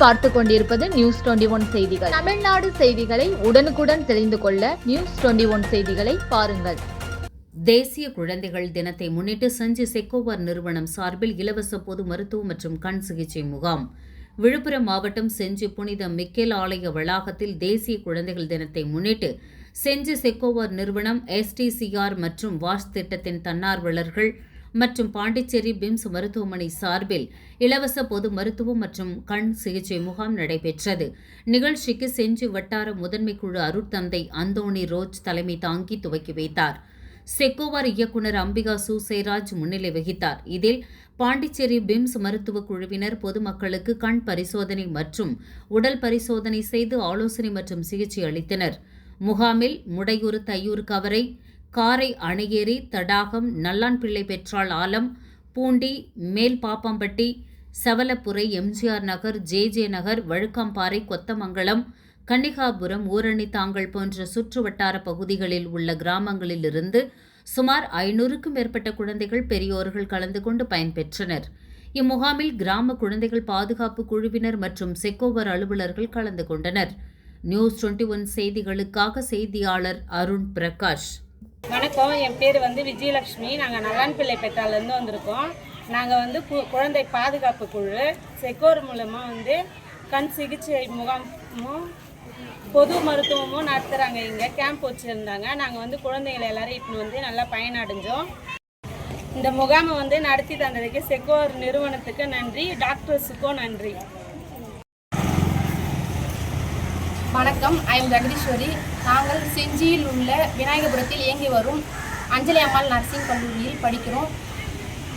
பார்த்து கொண்டிருப்பது news twenty one செய்திகள். தமிழ்நாடு செய்திகளை உடனுக்குடன் தெரிந்து கொள்ள நியூஸ் டுவெண்டி ஒன் செய்திகளை பாருங்கள். தேசிய குழந்தைகள் தினத்தை முன்னிட்டு செஞ்சி செக்கோவர் நிறுவனம் சார்பில் இலவச பொது மருத்துவ மற்றும் கண் சிகிச்சை முகாம். விழுப்புரம் மாவட்டம் செஞ்சி புனித மிக்கேல் ஆலய வளாகத்தில் தேசிய குழந்தைகள் தினத்தை முன்னிட்டு செஞ்சி செக்கோவர் நிறுவனம் எஸ்டிசிஆர் மற்றும் வாஷ் திட்டத்தின் தன்னார்வலர்கள் மற்றும் பாண்டிச்சேரி பிம்ஸ் மருத்துவமனை சார்பில் இலவச பொது மருத்துவம் மற்றும் கண் சிகிச்சை முகாம் நடைபெற்றது. நிகழ்ச்சிக்கு செஞ்சி வட்டார முதன்மை குழு அருட்தந்தை அந்தோணி ரோஜ் தலைமை தாங்கி துவக்கி வைத்தார். செக்கோவார் இயக்குனர் அம்பிகா சூசைராஜ் முன்னிலை வகித்தார். இதில் பாண்டிச்சேரி பிம்ஸ் மருத்துவ குழுவினர் பொதுமக்களுக்கு கண் பரிசோதனை மற்றும் உடல் பரிசோதனை செய்து ஆலோசனை மற்றும் சிகிச்சை அளித்தனர். முகாமில் முடையூர் தையூர் கவரை காரை அணையேறி தடாகம் நல்லான்பிள்ளை பெற்றாள் ஆலம் பூண்டி மேல் பாப்பாம்பட்டி சவலப்புரை எம்ஜிஆர் நகர் ஜே ஜே நகர் வழுக்காம்பாறை கொத்தமங்கலம் கன்னிகாபுரம் ஊரணி தாங்கல் போன்ற சுற்று வட்டார பகுதிகளில் உள்ள கிராமங்களிலிருந்து சுமார் ஐநூறுக்கும் மேற்பட்ட குழந்தைகள் பெரியோர்கள் கலந்து கொண்டு பயன்பெற்றனர். இம்முகாமில் கிராம குழந்தைகள் பாதுகாப்பு குழுவினர் மற்றும் செக்கோவர் அலுவலர்கள் கலந்து கொண்டனர். நியூஸ் டுவெண்ட்டி ஒன் செய்திகளுக்காக செய்தியாளர் அருண் பிரகாஷ். வணக்கம். என் பேர் வந்து விஜயலட்சுமி. நாங்கள் நல்லான்பிள்ளை பெட்டாலேருந்து வந்திருக்கோம். நாங்கள் வந்து கு குழந்தை பாதுகாப்பு குழு செக்கோர் மூலமாக வந்து கண் சிகிச்சை முகாமும் பொது மருத்துவமும் நடத்துகிறாங்க இங்கே கேம்ப் வச்சுருந்தாங்க. நாங்கள் வந்து குழந்தைகளை எல்லோரும் இப்போ வந்து நல்லா பயனடைஞ்சோம். இந்த முகாமை வந்து நடத்தி தந்ததுக்கு செக்கோர் நிறுவனத்துக்கு நன்றி டாக்டர்ஸுக்கும் நன்றி. வணக்கம். ஐ எம் ஜெகதீஸ்வரி நாங்கள் செஞ்சியில் உள்ள விநாயகபுரத்தில் இயங்கி வரும் அஞ்சலி அம்மாள் நர்சிங் கல்லூரியில் படிக்கிறோம்.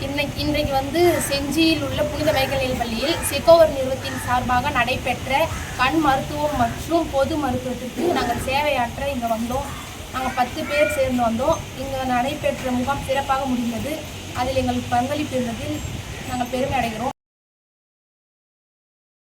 இன்னைக்கு இன்றைக்கு வந்து செஞ்சியில் உள்ள புனித மைக்கேல் பள்ளியில் செக்கோவர் நிறுவனத்தின் சார்பாக நடைபெற்ற கண் மருத்துவம் மற்றும் பொது மருத்துவத்திற்கு நாங்கள் சேவையாற்ற இங்கே வந்தோம். நாங்கள் பத்து பேர் சேர்ந்து வந்தோம். இங்கே நடைபெற்ற முகாம் சிறப்பாக முடிந்தது. அதில் எங்களுக்கு பங்களிப்பு இருந்ததில் நாங்கள் பெருமை அடைகிறோம்.